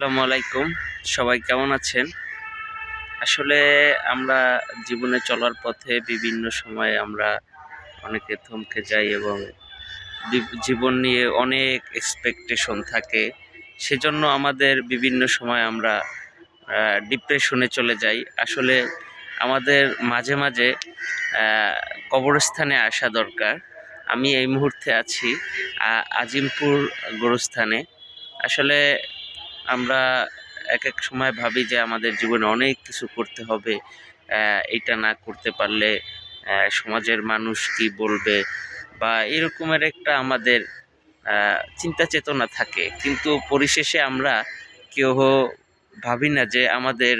আসসালামু আলাইকুম। সবাই কেমন আছেন? আসলে আমরা জীবনে চলার পথে বিভিন্ন সময়ে আমরা অনেকে থমকে যাই এবং জীবন নিয়ে অনেক এক্সপেকটেশন থাকে। সেজন্য আমাদের বিভিন্ন সময় আমরা ডিপ্রেশনে চলে যাই। আসলে আমাদের মাঝে মাঝে কবরস্থানে আসা দরকার। আমি এই মুহূর্তে আছি আজিমপুর গোরস্থানে। আসলে আমরা এক এক সময় ভাবি যে আমাদের জীবনে অনেক কিছু করতে হবে এটা না করতে পারলে সমাজের মানুষ কি বলবে? বা এরকমের একটা আমাদের চিন্তা চেতনা থাকে। কিন্তু পরিশেষে আমরা কেউ ভাবি না যে আমাদের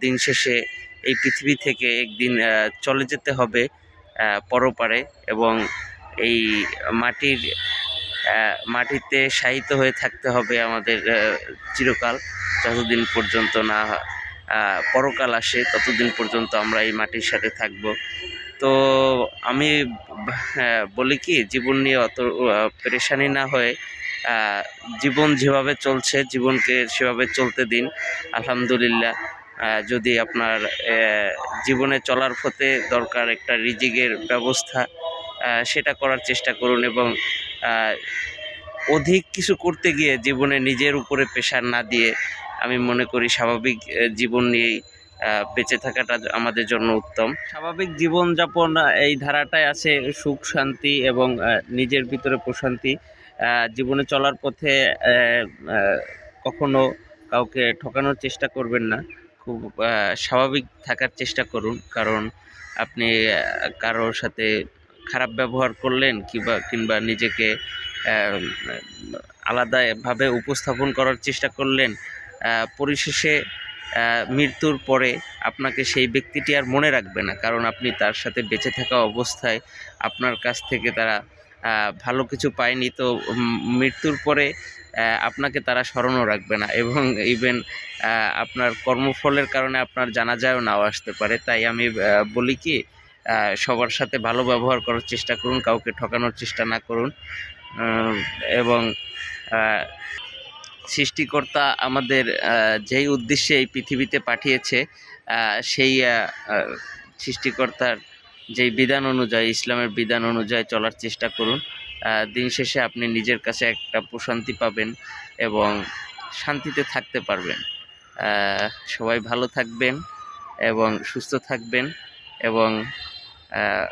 দিন শেষে এই পৃথিবী থেকে একদিন চলে যেতে হবে পরপারে এবং এই মাটির মাটিতে শায়িত হয়ে থাকতে হবে আমাদের চিরকাল। যতদিন পর্যন্ত না পরকাল আসে, ততদিন পর্যন্ত আমরা এই মাটির সাথে থাকব। তো আমি বলি কি, জীবন নিয়ে অত পেরেশানি না হয়ে জীবন যেভাবে চলছে, জীবনকে সেভাবে চলতে দিন। আলহামদুলিল্লাহ যদি আপনার জীবনে চলার পথে দরকার একটা রিজিকের ব্যবস্থা সেটা করার চেষ্টা করুন এবং অধিক কিছু করতে গিয়ে জীবনে নিজের উপরে প্রেশার না দিয়ে আমি মনে করি স্বাভাবিক জীবন নিয়েই বেঁচে থাকাটা আমাদের জন্য উত্তম। স্বাভাবিক জীবনযাপন এই ধারাটায় আছে সুখ, শান্তি এবং নিজের ভিতরে প্রশান্তি। জীবনে চলার পথে কখনো কাউকে ঠকানোর চেষ্টা করবেন না। খুব স্বাভাবিক থাকার চেষ্টা করুন। কারণ আপনি কারোর সাথে খারাপ ব্যবহার করলেন কিংবা কিংবা নিজেকে আলাদাভাবে উপস্থাপন করার চেষ্টা করলেন পরিশেষে মৃত্যুর পরে আপনাকে সেই ব্যক্তিটি আর মনে রাখবে না। কারণ আপনি তার সাথে বেঁচে থাকা অবস্থায় আপনার কাছ থেকে তারা ভালো কিছু পায়নি। তো মৃত্যুর পরে আপনাকে তারা স্মরণও রাখবে না এবং ইভেন আপনার কর্মফলের কারণে আপনার জানাজায়ও নাও আসতে পারে। তাই আমি বলি কি সবার সাথে ভালো ব্যবহার করার চেষ্টা করুন, কাউকে ঠকানোর চেষ্টা না করুন। এবং সৃষ্টিকর্তা আমাদের যেই উদ্দেশ্যে এই পৃথিবীতে পাঠিয়েছে সেই সৃষ্টিকর্তার যেই বিধান অনুযায়ী, ইসলামের বিধান অনুযায়ী চলার চেষ্টা করুন। দিন শেষে আপনি নিজের কাছে একটা প্রশান্তি পাবেন এবং শান্তিতে থাকতে পারবেন। সবাই ভালো থাকবেন এবং সুস্থ থাকবেন এবং 呃